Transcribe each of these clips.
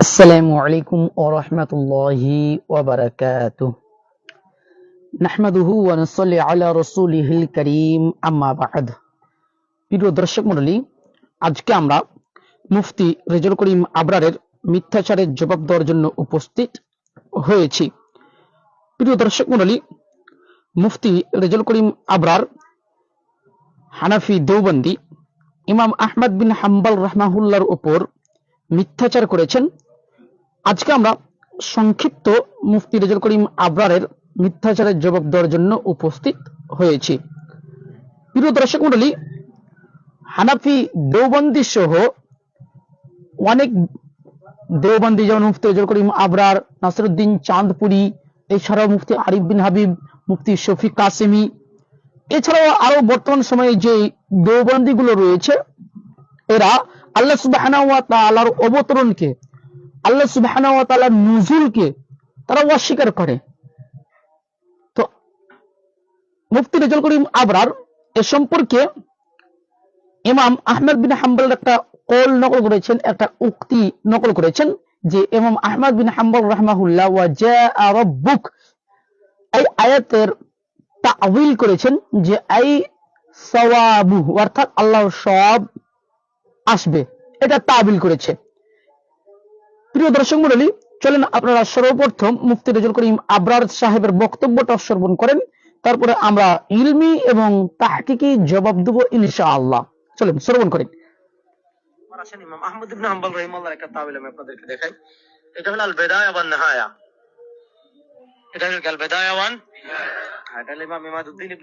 السلام عليكم ورحمة الله وبركاته نحمده ونصلي على رسوله الكريم أما بعد প্রিয় দর্শক মণ্ডলী আজকে আমরা মুফতি রেজল করিম আবরারের মিথ্যাচারের জবাব দেওয়ার জন্য উপস্থিত হয়েছি প্রিয় দর্শক মণ্ডলী মুফতি রেজল করিম আবরার হানাফি দেওবন্দি ইমাম আহমদ বিন হাম্বাল রহমাহুল্লার উপর মিথ্যাচার করেছেন। আজকে আমরা সংক্ষিপ্ত মুফতি রেজল করিম আবরারের মিথ্যাচারের জবাব দেওয়ার জন্য উপস্থিত হয়েছি। প্রিয় দর্শক মন্ডলী হানাফি দেওবন্দি সহ অনেক দেওবন্দি, যেমন মুফতি রেজল করিম আবরার, নাসরুদ্দিন চাঁদপুরি, এছাড়াও মুফতি আরিফ বিন হাবিব, মুফতি শফিক কাসেমি। এছাড়াও আরও বর্তমান সময়ে যে দেওবন্দি গুলো রয়েছে, এরা আল্লাহ তাআলার অবতরণকে, আল্লাহ ওয়া তাআলার তারা অস্বীকার করে। তো মুফতি রেজল করিম আবরার এ সম্পর্কে ইমাম আহমদ বিন হাম্বল একটা কল নকল করেছেন, একটা উক্তি নকল করেছেন যে ইমাম আহমদ বিন হাম্বল রাহমাহুল্লাহ এই আয়াতের তাউইল করেছেন যে আই সওয়াবু অর্থাৎ আল্লাহর সব আসবে। এটা তাবিল করেছে। প্রিয় দর্শক মন্ডলী চলেন আপনারা সর্বপ্রথম মুফতি রেজুল করিম আবরার সাহেবের বক্তব্যটা শ্রবণ করেন। তারপরে আমরা ইলমি এবং তাহকিকি জবাব দেবো ইনশাআল্লাহ। চলেন শ্রবণ করেন। হলো আল এটা হলো হ্যাঁ,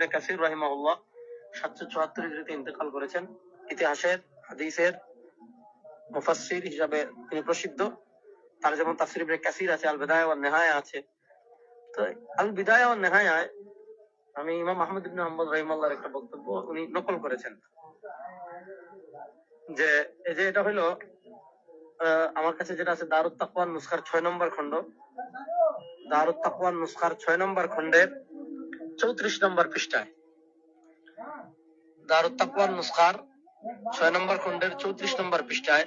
কাসির রাহিমাহুল্লাহ। 774 হিজরিতে ইন্তেকাল করেছেন। ইতিহাসের হাদিসের মুফাসসির হিসাবে তিনি প্রসিদ্ধ। তার যেমন তাফসির ইবনে কাসির আছে আল বেদায়া ওয়ান নিহায়া আছে। তো আল বিদায়া ওয়ান নিহায়ায় আমি ইমাম আহমদ ইবনে হাম্বল রাহিমাহুল্লাহর একটা বক্তব্য উনি নকল করেছেন। যে এই যে এটা আহ, আমার কাছে যেটা আছে দারুত তাকওয়ান নুসখার ছয় নম্বর খণ্ড। দারুত তাকওয়ান নুসখার ছয় নম্বর খণ্ডের চৌত্রিশ নম্বর পৃষ্ঠায়। দারুত তাকওয়ান নুসখার ছয় নম্বর খণ্ডের চৌত্রিশ নম্বর পৃষ্ঠায়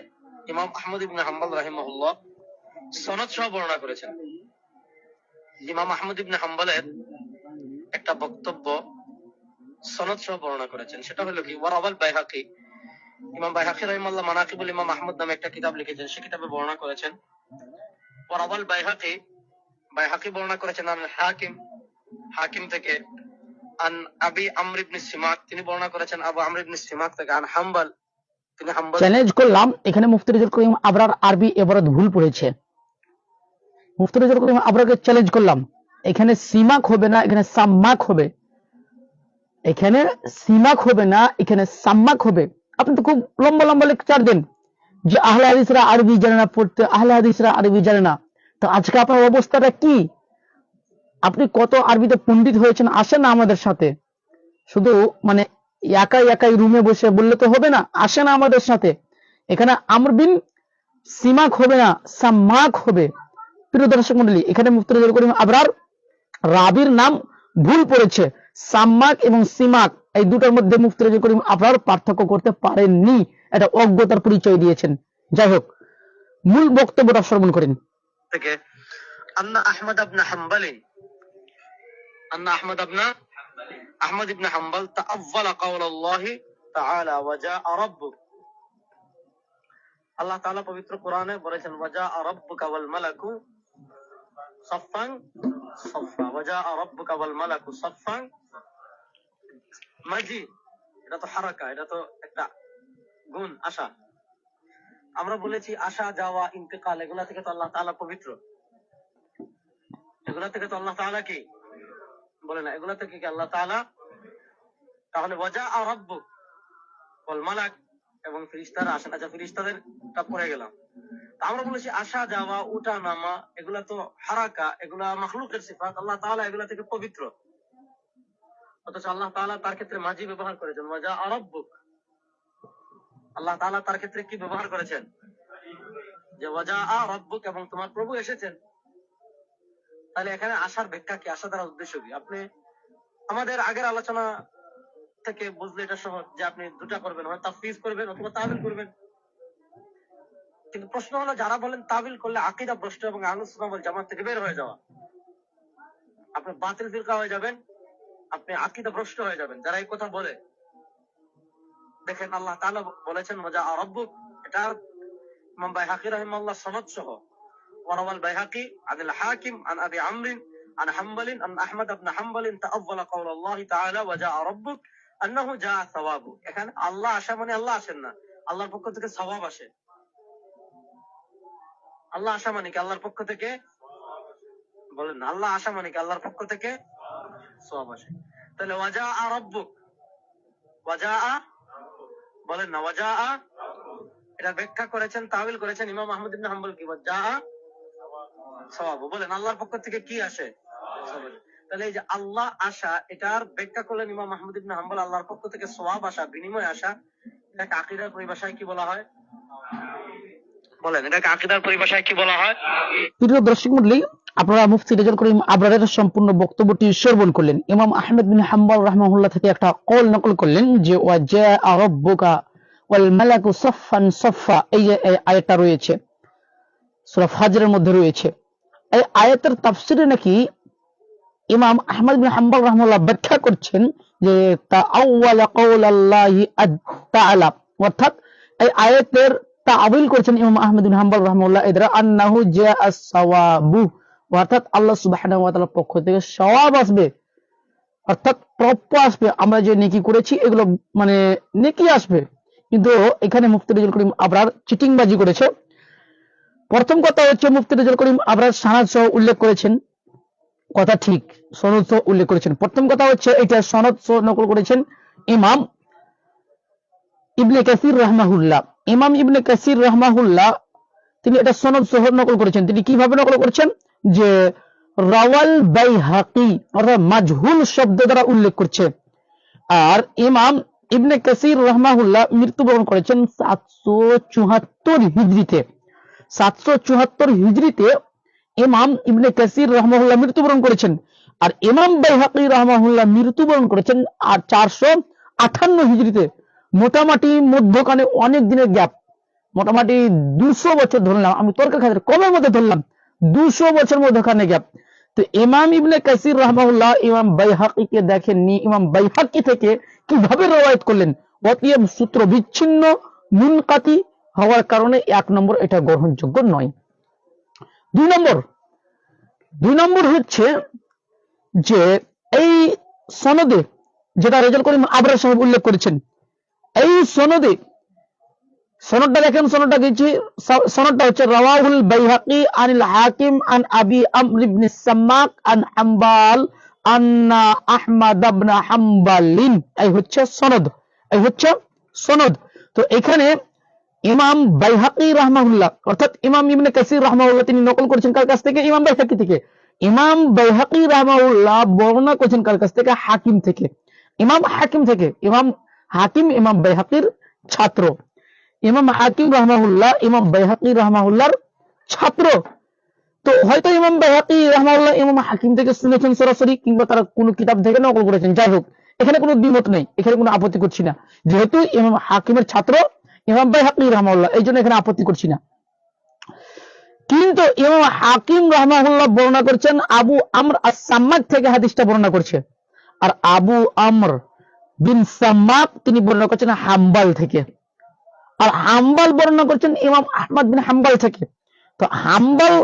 ইমাম আহমদ ইবনে হাম্বল রাহিমাহুল্লাহ সনদ সহ বর্ণনা করেছেন। ইমাম আহমদ ইবনে হাম্বলের একটা বক্তব্য সনদ সহ বর্ণনা করেছেন। সেটা হলো কি ওয়ারাবাল বাইহাকি, ইমাম বাইহাকি রহিমাল্লাহ মানাকিবুল ইমাম আহমদ নামে একটা কিতাব লিখেছেন, সে কিতাবে বর্ণনা করেছেন। ওয়ারাবাল বাইহাকি বাইহাকি বর্ণনা করেছেন আন হাকিম হাকিম থেকে আন আবি সিমাক, তিনি বর্ণনা করেছেন আবু সিমাক থেকে আন হাম্বল। তিনি হাম্বল চ্যালেঞ্জ করলাম, এখানে মুফতি করিম আবরার আরবি ভুল পড়েছে। করিম আবরারকে চ্যালেঞ্জ করলাম, এখানে সিমাক হবে না, এখানে সাম্মাক হবে। এখানে সিমাক হবে না, এখানে সাম্মাক হবে। আপনি তো খুব লম্বা লম্বা লেকচার দেন, যে আহলে হাদিসরা আরবি জানে না পড়তে, আহলে হাদিসরা আরবি জানে না। তো আজকে আপনার অবস্থাটা কি? আপনি কত আরবিতে পণ্ডিত হয়েছেন, আসেন না আমাদের সাথে। শুধু মানে একাই একাই রুমে বসে বললে তো হবে না আসে না আমাদের সাথে। এখানে আমর বিন সিমাক হবে না, সাম্মাক হবে। প্রিয় দর্শক মন্ডলী, এখানে মুফতি করিম আবরার রাবির নাম ভুল পড়েছে। সাম্মাক এবং সিমাক, এই দুটোর মধ্যে মুফতি করিম আবরার পার্থক্য করতে পারেননি। এটা অজ্ঞতার পরিচয় দিয়েছেন। যাই হোক, মূল বক্তব্যটা শ্রবণ করেন। থেকে, আন্না আহমদ আবনা হাম্বালি এটা তো হারাকা, এটা তো একটা গুণ, আশা। আমরা বলেছি আসা যাওয়া, ইন্তেকাল, এগুলা থেকে তো আল্লাহ পবিত্র। এগুলা থেকে তো আল্লাহ তাআলা কি? বলে না, এগুলা থেকে কি আল্লাহ তাআলা তাহলে ওয়াজা রব্বুক ওয়াল মালাক এবং ফিরিস্তারা আসেন। আচ্ছা ফিরিস্তাদের টা পড়ে গেলাম। আমরা বলেছি আসা, যাওয়া, উঠা, নামা, এগুলা তো হারাকা, এগুলা মাখলুকের সিফাত। আল্লাহ তাআলা এগুলা থেকে পবিত্র। অথচ আল্লাহ তাআলা তার ক্ষেত্রে মাঝি ব্যবহার করেছেন। ওয়াজা রব্বুক। আল্লাহ তাআলা তার ক্ষেত্রে কি ব্যবহার করেছেন? যে ওয়াজা রব্বুক এবং তোমার প্রভু এসেছেন। তাহলে এখানে আসার ব্যাখ্যা কি? আসা দ্বারা উদ্দেশ্য কি? আপনি আমাদের আগের আলোচনা থেকে বুঝলে এটা সহজ যে আপনি দুটা করবেন হয় তাফিজ করবেন অথবা তাহবিল করবেন। কিন্তু প্রশ্ন হলো, যারা বলেন তাবিল করলে আকিদা ভ্রষ্ট এবং আলোচনা জামাত থেকে বের হয়ে যাওয়া। আপনি বাতিল ফিরকা হয়ে যাবেন, আপনি আকিদা ভ্রষ্ট হয়ে যাবেন। যারা এই কথা বলে, দেখেন আল্লাহ তাআলা বলেছেন মজা আরব্বুক এটা ইমাম বাইহাকি রাহিমাহুল্লাহ সনদ সহ وروى البيهقي عن الحاكم عن ابي عمرو عن حنبل ان احمد بن حنبل تأول قول الله تعالى وجاء ربك انه جاء ثوابه এখানে আল্লাহ আসা মানে আল্লাহ আসেন না আল্লাহর পক্ষ থেকে সওয়াব আসে আল্লাহ আসা মানে কি আল্লাহর পক্ষ থেকে বলেন না, আল্লাহ আসা মানে কি আল্লাহর পক্ষ থেকে সওয়াব আসে তাহলে ওয়াজা রব্বুক ওয়াজা বলেন না ওয়াজা এটা ব্যাখ্যা করেছেন তাবিল করেছেন ইমাম আহমদ ইবনে হাম্বল কি ওয়াজা সওয়াব। বলেন আল্লাহর পক্ষ থেকে কি আসে? তাহলে এই যে আল্লাহ আসা, এটার ব্যাখ্যা করলেন ইমাম আহমদ ইবনে হাম্বল, আল্লাহর পক্ষ থেকে সওয়াব আসা, বিনিময় আসা, এটাকে আকিদার পরিভাষায় কি বলা হয়? বলেন পরিভাষায় কি বলা হয়? প্রিয় দর্শক আপনারা মুফতি করিম আবরারের সম্পূর্ণ বক্তব্যটি শ্রবণ করলেন। ইমাম আহমেদ বিন হাম্বল রাহমাহুল্লাহ থেকে একটা কল নকল করলেন যে, ওয়াজা রব্বুকা ওয়াল মালাকু সাফফান সাফফা এই যে, এই আয়াতটা রয়েছে। সূরা ফাজরের মধ্যে রয়েছে। এই আয়াতের তাফসিরে নাকি ইমাম আহমদ বিন হাম্বল রাহমাহুল্লাহ ব্যাখ্যা করছেন যে তাআলা অর্থাৎ এই আয়াতের তাআবিল করেছেন ইমাম আহমদ বিন হাম্বল রাহমাহুল্লাহ এদরা আন্নাহু সাওয়াবু অর্থাৎ আল্লাহ সুবহানাহু ওয়া তাআলার পক্ষ থেকে সওয়াব আসবে। অর্থাৎ প্রাপ্য আসবে। আমরা যে নেকি করেছি, এগুলো মানে নেকি আসবে। কিন্তু এখানে মুফতি করিম আবরার চিটিংবাজি করেছে। প্রথম কথা হচ্ছে মুফতি রেজুল করিম আবরার সানাদ সহ উল্লেখ করেছেন। কথা ঠিক, সনদ সহ উল্লেখ করেছেন। প্রথম কথা হচ্ছে এটা সনদ সহ নকল করেছেন ইমাম ইবনে কাসির রহমাহুল্লাহ। ইমাম ইবনে কাসির রহমাহুল্লাহ, তিনি এটা সনদ সহ নকল করেছেন। তিনি কীভাবে নকল করেছেন? যে রাওয়াল বাইহাকি, অর্থাৎ মাজহুল শব্দ দ্বারা উল্লেখ করছে। আর ইমাম ইবনে কাসির রহমাহুল্লাহ মৃত্যুবরণ করেছেন সাতশো চুহাত্তর হিজড়িতে। সাতশো চুহাত্তর হিজড়িতে ইমাম ইবনে কাসির রহমাহুল্লাহ মৃত্যুবরণ করেছেন। আর ইমাম বাইহাকি রহমাহুল্লাহ মৃত্যুবরণ করেছেন আর চারশো আঠান্ন হিজড়িতে মোটামুটি মধ্যখানে অনেক দিনের গ্যাপ। মোটামুটি দুশো বছর ধরলাম। আমি তর্কের খাতে কমের মধ্যে ধরলাম। দুশো বছর মধ্যখানে গ্যাপ। তো ইমাম ইবনে কাসির রহমাউল্লাহ ইমাম বাইহাকিকে দেখেননি। ইমাম বাইহাকি থেকে কীভাবে রওয়ায়ত করলেন? অতএব সূত্র বিচ্ছিন্ন, মুনকাতি হওয়ার কারণে এক নম্বর এটা গ্রহণযোগ্য নয়। দুই নম্বর দুই নম্বর হচ্ছে যে এই সনদে, যেটা রেজাল করিম আবরার সাহেব উল্লেখ করেছেন, এই সনদে, সনদটা দেখেন, সনদটা দিচ্ছি সনদটা হচ্ছে, রাওয়াহুল বাইহাকি আনিল হাকিম আন আবি আমর ইবনে সাম্মাক আন হাম্বাল আন্না আহমাদ ইবনে হাম্বালিন। এই হচ্ছে সনদ, এই হচ্ছে সনদ। তো এখানে ইমাম বাইহাকি রাহমাহুল্লাহ, অর্থাৎ ইমাম ইবনে কাসির রাহমাহুল্লাহ তিনি নকল করেছেন কার কাছ থেকে? ইমাম বাইহাকি থেকে। ইমাম বাইহাকি রাহমাহুল্লাহ বর্ণনা করেছেন কার কাছ থেকে? হাকিম থেকে। ইমাম হাকিম থেকে। ইমাম হাকিম, ইমাম বাইহাকির ছাত্র। ইমাম হাকিম রহমাহুল্লাহ, ইমাম বাইহাকি রহমাহুল্লাহর ছাত্র। তো হয়তো ইমাম বাইহাকি রহমাহুল্লাহ ইমাম হাকিম থেকে শুনেছেন সরাসরি, কিংবা তারা কোনো কিতাব থেকে নকল করেছেন। যাই হোক, এখানে কোনো দ্বিমত নেই, এখানে কোনো আপত্তি করছি না। যেহেতু ইমাম হাকিমের ছাত্র ইমাম বাইহাকি রহমাহুল্লাহ, এই জন্য এখানে আপত্তি করছি না। কিন্তু ইমাম হাকিম রহমাহুল্লাহ বর্ণনা করছেন, আবু আমর আসাম্মাক থেকে হাদিসটা বর্ণনা করছে। আর আবু আমর বিন সাম্মাক তিনি বর্ণনা করছেন হাম্বাল থেকে। আর হাম্বাল বর্ণনা করছেন ইমাম আহমদ বিন হাম্বাল থেকে। তো হাম্বাল,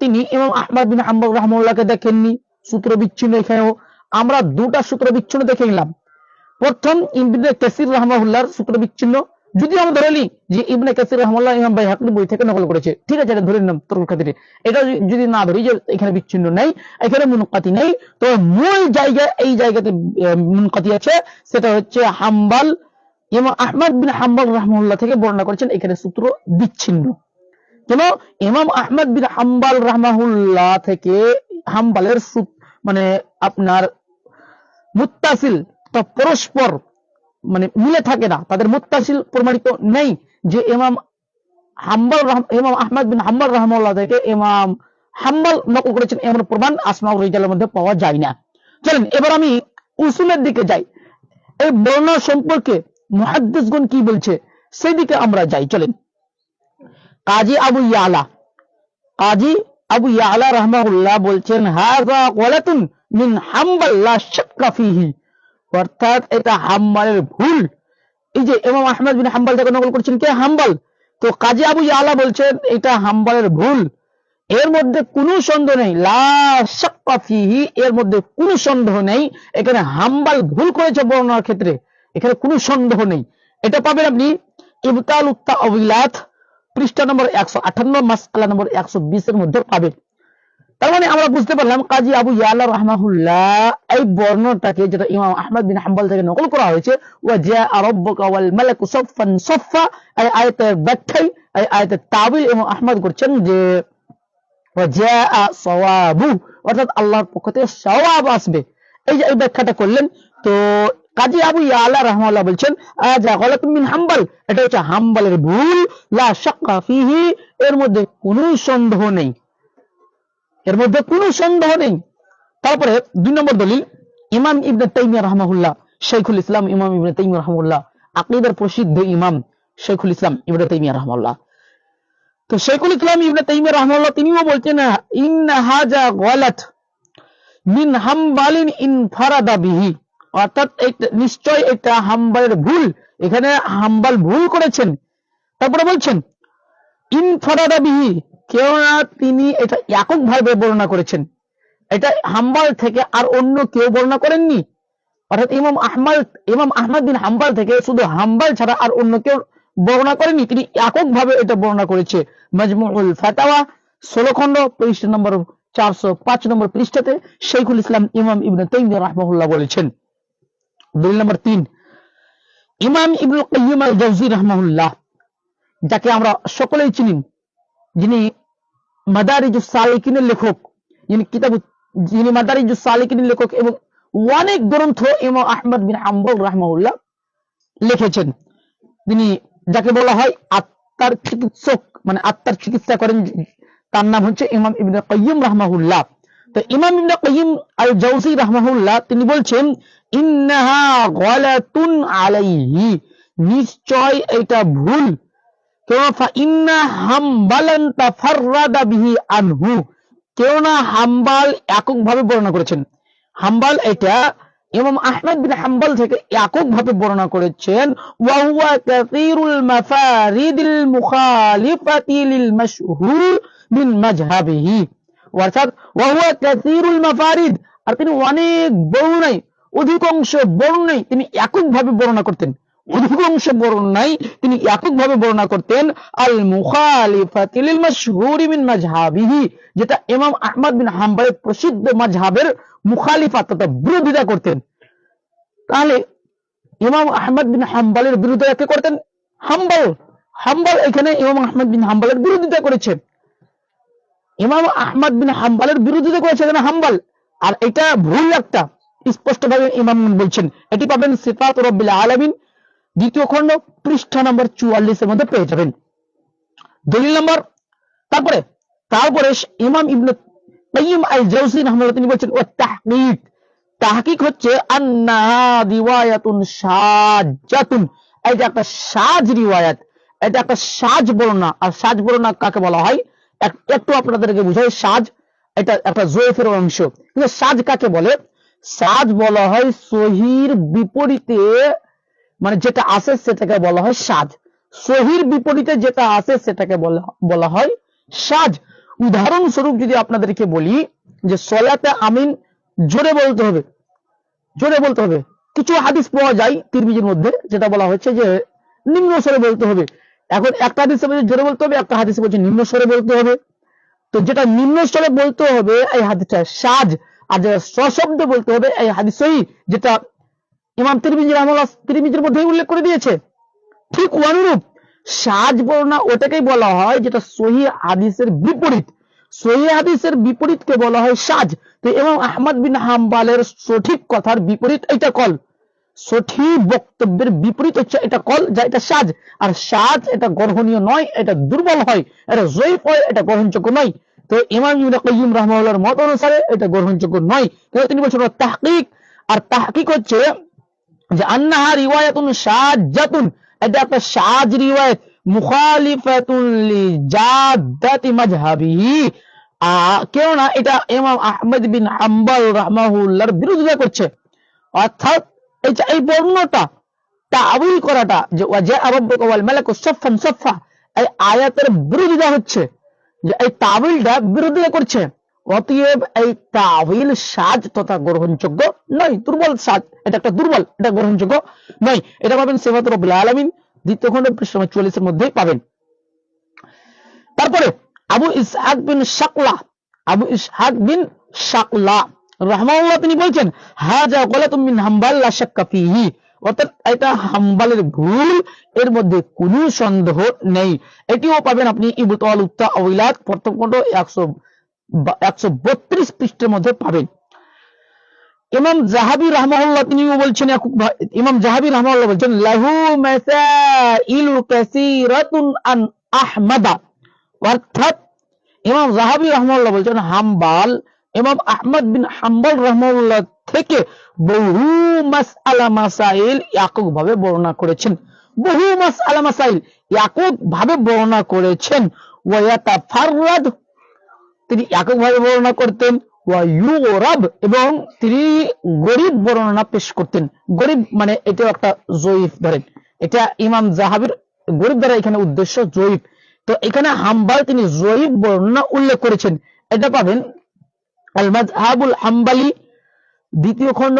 তিনি ইমাম আহমদ বিন হাম্বাল রহমুল্লাহকে দেখেননি, সূত্র বিচ্ছিন্ন এখানেও। আমরা দুটা সূত্র বিচ্ছিন্ন দেখে নিলাম। প্রথম ইবনে কাসির রহমাহুল্লাহর সূত্র বিচ্ছিন্ন যদি আমরা ধরে নিই যে ইবনে কাসির রহমাল্লাহ ইমাম বাইহাকির বই থেকে নকল করেছে। ঠিক আছে, এটা ধরে নিলাম তর্ক খাতিরে। এটা যদি- না ধরি যে এখানে বিচ্ছিন্ন নেই, এখানে মুনকাতি নেই, তো মূল জায়গা এই জায়গাতে মুনকাতি আছে। সেটা হচ্ছে হাম্বাল। ইমাম আহমদ বিন হাম্বল রহমুল্লাহ থেকে বর্ণনা করেছেন, এখানে সূত্র বিচ্ছিন্ন। কেন? ইমাম আহমদ বিন হাম্বাল রহমাহুল্লাহ থেকে হাম্বালের মানে আপনার মুত্তাসিল, তো পরস্পর মানে মিলে থাকে না, তাদের মুত্তাসিল প্রমাণিত নেই যে ইমাম হাম্বাল ইমাম আহমদ বিন হাম্বাল রহমাল্লাহ থেকে ইমাম হাম্বাল নকল করেছেন এমন প্রমাণ আসমাউল রিজালের মধ্যে পাওয়া যায় না। চলেন, এবার আমি উসুলের দিকে যাই। এই বর্ণনা সম্পর্কে মুহাদ্দিসগণ কি বলছে সেই দিকে আমরা যাই, চলেন। কাজী আবু ইয়ালা, কাজী আবু ইয়ালা রহমাহুল্লাহ বলছেন, হাযা ওয়ালাতুন মিন হাম্বাল লা শাক্কা অর্থাৎ এটা হাম্বালের ভুল। এই যে ইমাম আহমদ বিন হাম্বাল থেকে নকল করছেন কে? হাম্বাল। তো কাজী আবু ইয়ালা বলছেন, এটা হাম্বালের ভুল। এর মধ্যে কোনো সন্দেহ নেই। লা শাক্কা ফিহি, এর মধ্যে কোনো সন্দেহ নেই। এখানে হাম্বাল ভুল করেছে বর্ণনার ক্ষেত্রে। এখানে কোনো সন্দেহ নেই। এটা পাবেন আপনি ইবতাল উত্তা অবিলাত পৃষ্ঠা নম্বর একশো আঠান্ন মাসালা নম্বর একশো বিশের মধ্যে পাবেন। তার মানে আমরা বুঝতে পারলাম কাজী আবু ইয়ালা রহমাহুল্লাহ এই বর্ণটাকে যেটা ইমাম আহমদ বিন হাম্বল থেকে নকল করা হয়েছে ওয়া জা রাব্বুকা ওয়াল মালাকু সাফফা এই আয়াতের ব্যাখ্যাই এই তাবিল আহমদ করছেন যে অর্থাৎ আল্লাহর পক্ষ থেকে সওয়াব আসবে। এই যে এই ব্যাখ্যাটা করলেন, তো কাজী আবু ইয়ালা রহমাল্লাহ বলছেন আজা গলাত মিন হাম্বল এটা হচ্ছে হাম্বলের ভুল, লা শাক্কা ফিহি, এর মধ্যে কোনো সন্দেহ নেই। এর মধ্যে কোনো সন্দেহ নেই। তারপরে দুই নম্বর দলিল, ইমাম ইবনে তাইমিয়া রহমাহুল্লাহ শেখুল ইসলাম ইমাম ইবনে তাইমিয়া রহমাহুল্লাহ, আকিদার প্রসিদ্ধ ইমাম শেখুল ইসলাম ইবনে তাইমিয়া রহমাল্লাহ তো শেখুল ইসলাম ইবনে তাইমিয়া রহমাল্লাহ তিনিও বলছেন, ইন্না হাজা গলাত মিন হাম্বালিন ইনফারাদা বিহি। অর্থাৎ নিশ্চয় এটা হাম্বালের ভুল। এখানে হাম্বাল ভুল করেছেন। তারপরে বলছেন ইনফারাদা বিহি কেননা তিনি এটা এককভাবে বর্ণনা করেছেন। এটা হাম্বাল থেকে আর অন্য কেউ বর্ণনা করেননি। অর্থাৎ ইমাম আহমদ ইমাম আহমদ বিন হাম্বাল থেকে শুধু হাম্বাল ছাড়া আর অন্য কেউ বর্ণনা করেননি। তিনি এককভাবে এটা বর্ণনা করেছে। মজমুল ফাতাওয়া, ষোলো খণ্ড, পৃষ্ঠা নম্বর চারশো পাঁচ নম্বর পৃষ্ঠাতে শেখুল ইসলাম ইমাম ইবনে তাইমিয়া রাহমাহুল্লাহ বলেছেন। দলিল নম্বর তিন, ইমাম ইবনুল কাইয়িম আল জাওজি রাহমাহুল্লাহ, যাকে আমরা সকলেই চিনি। যিনি মাদারিজুস সালিকিনের লেখক যিনি কিতাব যিনি মাদারিজুস সালিকিনের লেখক এবং অনেক গ্রন্থ ইমাম আহমদ বিন হাম্বল রাহমাহুল্লাহ লিখেছেন তিনি যাকে বলা হয় আত্মার চিকিৎসক মানে আত্মার চিকিৎসা করেন তার নাম হচ্ছে ইমাম ইবনে কাইয়িম রাহমাহুল্লাহ তো ইমাম ইবনে কাইয়িম আল জাওজি রাহমাহুল্লাহ তিনি বলছেন ইন্নাহা গালাতুন আলাইহি নিশ্চয় এটা ভুল আনহু। কেননা হাম্বাল এককভাবে বর্ণনা করেছেন। হাম্বাল এটা আহমদ বিন হাম্বল থেকে এককভাবে বর্ণনা করেছেন, ওয়া হুয়া কাসীরুল মাফারিদিল মাশহুর মিন অর্থাৎ, ওয়া হুয়া কাসীরুল মাফারিদ, আর তিনি অনেক বর্ণনায় অধিকাংশ বর্ণনায় তিনি এককভাবে বর্ণনা করতেন। অধিকাংশ বর্ণনায় তিনি এককভাবে বর্ণনা করতেন আল মুখালিফাতি লিল মাশহুর মিন মাজহাবিহি যেটা ইমাম আহমদ বিন হাম্বলের প্রসিদ্ধ মাজহাবের মুখালিফাত তথা বিরোধিতা করতেন। তাহলে ইমাম আহমদ বিন হাম্বলের বিরোধিতা কে করতেন? হাম্বল। হাম্বল এখানে ইমাম আহমদ বিন হাম্বলের বিরোধিতা করেছে। ইমাম আহমদ বিন হাম্বালের বিরোধিতা করেছে এখানে হাম্বল। আর এটা ভুল একটা, স্পষ্টভাবে ইমাম বলছেন। এটি পাবেন সিফাত রব্বিল আলামিন। দ্বিতীয় খণ্ড, পৃষ্ঠা নম্বর চুয়াল্লিশের মধ্যে পেয়ে যাবেন। দলিল নম্বর, তারপরে তারপরে ইমাম ইবনে কাইয়িম আল রাহমাহুল্লাহ তিনি বলছেন তাহকিক তাহকিক হচ্ছে সাজ্জাতুন এটা একটা সাজ রিওয়ায়াত। এটা একটা সাজ বর্ণনা আর সাজ বর্ণনা কাকে বলা হয়? এক- একটু আপনাদেরকে বুঝাই, সাজ এটা একটা জয়েফের অংশ। কিন্তু সাজ কাকে বলে? সাজ বলা হয় সহির বিপরীতে মানে যেটা আসে সেটাকে বলা হয় সাজ। সহির বিপরীতে যেটা আসে সেটাকে বলা হয় সাজ। উদাহরণস্বরূপ যদি আপনাদেরকে বলি যে সলাতে আমিন জোরে বলতে হবে। জোরে বলতে হবে। কিছু হাদিস পাওয়া যায় তিরমিজির মধ্যে, যেটা বলা হচ্ছে যে নিম্ন স্বরে বলতে হবে। এখন একটা হাদিসে বলছে জোরে বলতে হবে, একটা হাদিসে বলছে নিম্ন স্বরে বলতে হবে। তো যেটা নিম্ন স্বরে বলতে হবে, এই হাদিসটা সাজ। আর যেটা সশব্দে বলতে হবে, এই হাদিস সহি, যেটা ইমাম তিরমিজি রহমাল্লাহ তিরমিজির মধ্যেই উল্লেখ করে দিয়েছে। ঠিক অনুরূপ সাজ বর্ণনা ওটাকেই বলা হয় যেটা সহি হাদিসের বিপরীত। সহি হাদিসের বিপরীতকে বলা হয় সাজ। তো এবং আহমদ বিন হাম্বালের সঠিক কথার বিপরীত এটা কল। সঠিক বক্তব্যের বিপরীত হচ্ছে এটা কল যা এটা সাজ। আর সাজ এটা গ্রহণীয় নয়, এটা দুর্বল হয়, এটা জয়ীফ হয়, এটা গ্রহণযোগ্য নয়। তো ইমাম ইবনে কাইয়িম রাহমাহুল্লাহর মত অনুসারে এটা গ্রহণযোগ্য নয়। কিন্তু তিনি বলছেন তাহকিক। আর তাহকিক হচ্ছে যে আন্নাহা রিওয়ায়াতুন সাজ্জাতুন এটা একটা সাজ রিওয়ায়াত, মুখালিফাতুন মাযহাবিহি। আ- কেননা এটা ইমাম আহমদ বিন হাম্বল রাহমাহুল্লাহর বিরোধিতা করছে। অর্থাৎ এই বর্ণটা, তাবিল করাটা, যে ওয়াজা রাব্বুকা ওয়াল মালাকু সাফফান সাফফা, এই আয়াতের বিরোধিতা হচ্ছে। যে এই তাবিলটা বিরোধিতা করছে। অতএব এই তাবিল সাজ তথা গ্রহণযোগ্য নয়, দুর্বল সাজ। এটা একটা দুর্বল, এটা গ্রহণযোগ্য নয়। এটা পাবেন সেবাত রব্বুল আলামিন। দ্বিতীয় খণ্ড পৃষ্ঠ চুয়াল্লিশের মধ্যেই পাবেন। তারপরে আবু ইসহাক বিন শাকলা, আবু ইসহাক বিন শাকলা রহমাউল্লাহ তিনি বলছেন, হাজা গলাতুম মিন হাম্বাল, লা শাক্কা ফিহি। অর্থাৎ এটা হাম্বালের ভুল, এর মধ্যে কোনো সন্দেহ নেই। এটিও পাবেন আপনি ইবতাল উত্তা আউলাদ প্রথম খণ্ড একশো একশো বত্রিশ পৃষ্ঠের মধ্যে পাবেন। ইমাম জাহাবি রহমাহুল্লাহ তিনিও বলছেন ইমাম জাহাবি রহমাহুল্লাহ বলছেন, লাহু মাসাইলু কাসীরাতুন আন আহমাদা। অর্থাৎ ইমাম জাহাবি রহমাল্লাহ বলছেন, হাম্বাল, ইমাম আহমদ বিন হাম্বল রহমাল্লাহ থেকে বহু মাস আলা মাসাইল একক ভাবে বর্ণনা করেছেন। বহু মাস আলা মাসাইল একক ভাবে বর্ণনা করেছেন। ওয়াতা ফাররাদ তিনি এককভাবে বর্ণনা করতেন, ওয়া ইউরাব এবং তিনি গরিব বর্ণনা পেশ করতেন। গরিব মানে এটাও একটা জয়ীফ ধরেন। এটা ইমাম জাহাবির গরিব দ্বারা এখানে উদ্দেশ্য জয়ীফ। তো এখানে হাম্বাল তিনি জয়ীফ বর্ণনা উল্লেখ করেছেন। এটা পাবেন আল মাজহাবুল হাম্বালি, দ্বিতীয় খণ্ড,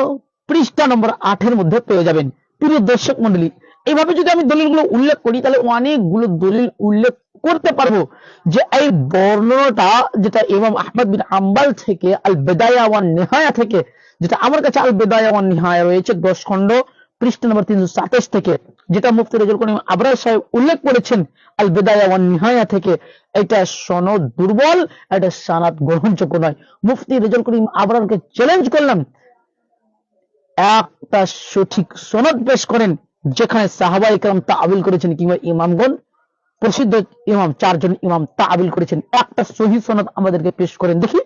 পৃষ্ঠা নম্বর আটের মধ্যে পেয়ে যাবেন। প্রিয় দর্শক মন্ডলী এইভাবে যদি আমি দলিলগুলো উল্লেখ করি, তাহলে অনেকগুলো দলিল উল্লেখ করতে পারব। যে এই বর্ণনাটা যেটা ইমাম আহমদ বিন হাম্বাল থেকে আল বেদায়া ওয়ান নিহায়া থেকে, যেটা আমার কাছে আল বেদায়া ওয়ান নিহায়া রয়েছে, দশ খণ্ড, পৃষ্ঠা নম্বর তিনশো সাতাশ থেকে, যেটা মুফতি রেজুল করিম আবরার সাহেব উল্লেখ করেছেন আল বেদায়া ওয়ান নিহায়া থেকে। এটা সনদ দুর্বল, এটা সানাত গ্রহণযোগ্য নয়। মুফতি রেজুল করিম আবরারকে চ্যালেঞ্জ করলাম। একটা সঠিক সনদ পেশ করেন, যেখানে সাহাবাই সাহাবা তা আবিল করেছেন কিংবা ইমামগণ। প্রসিদ্ধ ইমাম, চারজন ইমাম তাবিল করেছেন। একটা সহি সনদ আমাদেরকে পেশ করেন। দেখি,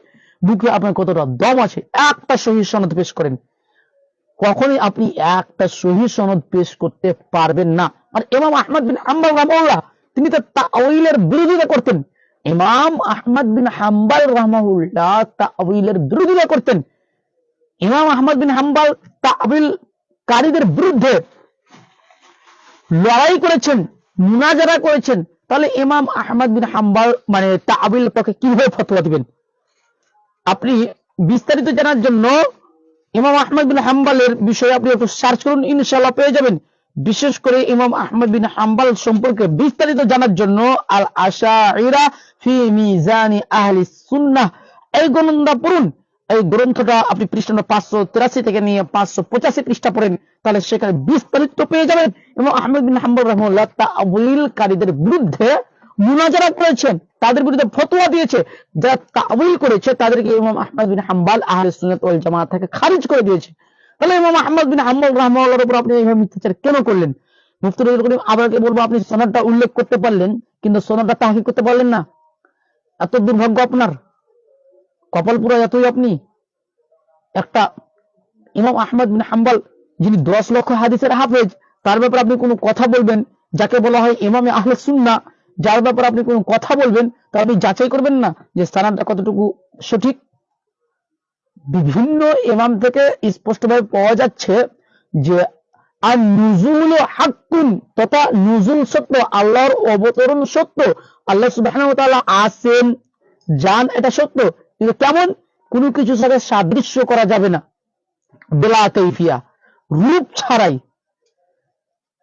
বুকে আপনার কতটা দম আছে। একটা সহি সনদ পেশ করেন। কখনই আপনি একটা সহি সনদ পেশ করতে পারবেন না। আর ইমাম আহমদ বিন হাম্বাল তিনি তো তাওয়িলের বিরোধিতা করতেন। ইমাম আহমদ বিন হাম্বাল রহমাউল্লাহ তাওয়িলের বিরোধিতা করতেন। ইমাম আহমদ বিন হাম্বাল তাবিল কারীদের বিরুদ্ধে লড়াই করেছেন। মুনাজারা করেছেন, তাহলে ইমাম আহমদ বিন হাম্বাল মানে তাবিল পক্ষে কীভাবে ফতোয়া দিবেন? আপনি বিস্তারিত জানার জন্য ইমাম আহমদ বিন হাম্বালের বিষয়ে আপনি একটু সার্চ করুন, ইনশাআল্লাহ পেয়ে যাবেন। বিশেষ করে ইমাম আহমদ বিন হাম্বাল সম্পর্কে বিস্তারিত জানার জন্য আল আশাইরা ফি মিজানি আহলি সুন্নাহ। এই গ্রন্থটা পড়ুন এই গ্রন্থটা আপনি পৃষ্ঠা পাঁচশো তিরাশি থেকে নিয়ে পাঁচশো পঁচাশি পৃষ্ঠা পড়েন, তাহলে সেখানে বিস্তারিত পেয়ে যাবেন এবং আহমেদ বিন হাম্বল রহমুল্লাহ তাবিলকারীদের বিরুদ্ধে মুনাজারা করেছেন। তাদের বিরুদ্ধে ফতোয়া দিয়েছে। যারা তাবিল করেছে, তাদেরকে ইমাম আহমদ বিন হাম্বাল আহলে সুন্নাত ওয়াল জামাত থেকে খারিজ করে দিয়েছে। তাহলে ইমাম আহমদ বিন হাম্বল রহমাউল্লাহর উপর আপনি এইভাবে মিথ্যাচার কেন করলেন? মুফতি রহিল করিম, আবারকে বলব, আপনি সনদটা উল্লেখ করতে পারলেন, কিন্তু সনদটা তাহিক করতে পারলেন না। এত দুর্ভাগ্য আপনার। কপাল পুরো এতই আপনি? একটা ইমাম আহমদ বিন হাম্বল, যিনি দশ লক্ষ হাদিসের হাফেজ, তার ব্যাপারে আপনি কোনো কথা বলবেন? যাকে বলা হয় ইমামে আহলে সুন্না যার ব্যাপারে আপনি কোনো কথা বলবেন? তা আপনি যাচাই করবেন না যে স্থানানটা কতটুকু সঠিক? বিভিন্ন ইমাম থেকে স্পষ্টভাবে পাওয়া যাচ্ছে যে আর নুজুল হাক্কুন তথা নুজুল সত্য, আল্লাহর অবতরণ সত্য, আল্লাহ ওয়া আসেন যান এটা সত্য। কিন্তু কেমন কোনো কিছু সাথে সাদৃশ্য করা যাবে না। বেলা কৈফিয়া রূপ ছাড়াই।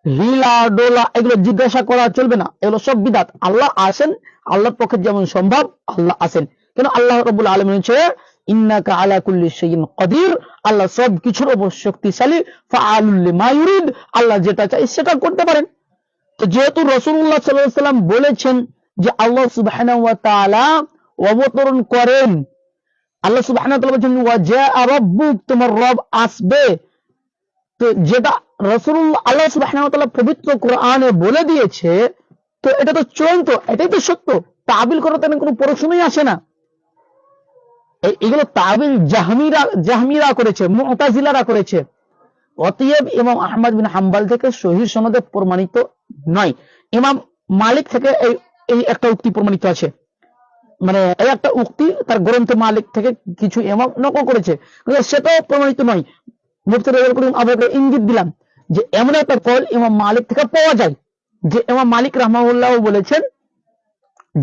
হিলা ডোলা, এগুলো জিজ্ঞাসা করা চলবে না। এগুলো সব বিদাত। আল্লাহ আসেন, আল্লাহর পক্ষে যেমন সম্ভব, আল্লাহ আসেন। কেন? আল্লাহ রবুল আলম হচ্ছে, ইন্নাকা আলা কুল্লি শাইইন কদির আল্লাহ সব কিছুর উপর শক্তিশালী, ফাআলুল লিমা ইউরিদ, আল্লাহ যেটা চাই সেটা করতে পারেন। তো যেহেতু রাসূলুল্লাহ সাল্লাল্লাহু আলাইহি সাল্লাম বলেছেন যে আল্লাহ তাআলা অবতরণ করেন। আল্লাহ তাআলা বলেছেন তোমার রব আসবে। তো যেটা রাসূলুল্লাহ আল্লাহ তাআলা পবিত্র কোরআনে বলে দিয়েছে, তো এটা তো চূড়ান্ত এটাই তো সত্য। তাবিল করার তেমন কোনো প্রশ্নই আসে না। এগুলো তাবিল জাহমিরা জাহমিরা করেছে, মুতাজিলারা করেছে। অতএব ইমাম আহমদ বিন হাম্বাল থেকে সহি সনদে প্রমাণিত নয়। ইমাম মালিক থেকে এই একটা উক্তি প্রমাণিত আছে। মানে এই একটা উক্তি তার গ্রন্থ মালিক থেকে কিছু এমন নকল করেছে। সেটাও প্রমাণিত নয়। মুফতি রেজাল করিম আপনাকে ইঙ্গিত দিলাম যে এমন একটা কল ইমাম মালিক থেকে পাওয়া যায়। যে ইমাম মালিক রহমাউল্লাহ বলেছেন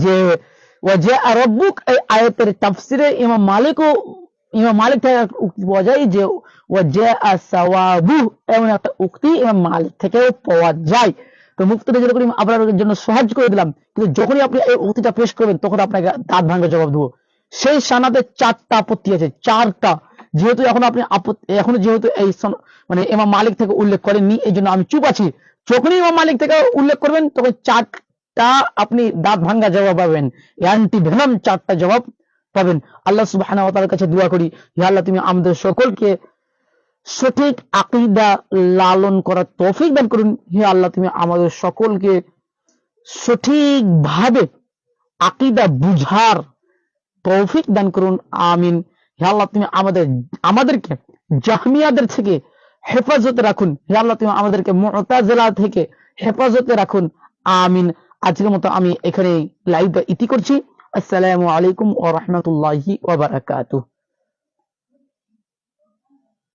যে ওয়াজা রব্বুক এই আয়াতের তাফসিরে ইমাম মালিকও, ইমাম মালিক থেকে উক্তি পাওয়া যায় যে ওয়াজা সাওয়াবু এমন একটা উক্তি ইমাম মালিক থেকেও পাওয়া যায়। তো মুক্তি রেজাল আপনার জন্য সহজ করে দিলাম। কিন্তু যখনই আপনি এই উক্তিটা পেশ করবেন, তখন আপনাকে দাঁত ভাঙা জবাব দেবো। সেই সানাতে চারটা আপত্তি আছে, চারটা। যেহেতু এখন আপনি এখন যেহেতু এই মানে ইমাম মালিক থেকে উল্লেখ করেননি, এই জন্য আমি চুপ আছি। যখনই ইমাম মালিক থেকে উল্লেখ করবেন, তখন চারটা আপনি দাঁত ভাঙ্গা জবাব পাবেন। অ্যান্টি ভেনম চারটা জবাব পাবেন। আল্লাহ ওয়া কাছে দোয়া করি, হে আল্লাহ তুমি আমাদের সকলকে সঠিক আকীদা লালন করার তৌফিক দান করুন। হে আল্লাহ, তুমি আমাদের সকলকে সঠিকভাবে আকীদা বুঝার তৌফিক দান করুন। আমিন। হে আল্লাহ, তুমি আমাদের, আমাদেরকে জাহমিয়াদের থেকে হেফাজতে রাখুন। হে আল্লাহ, তুমি আমাদেরকে মুতাজিলা থেকে হেফাজতে রাখুন। আমিন। আজকের মতো আমি এখানে লাইভটা ইতি করছি। আসসালামু আলাইকুম ওয়া রাহমাতুল্লাহি ওয়া বারাকাতুহু।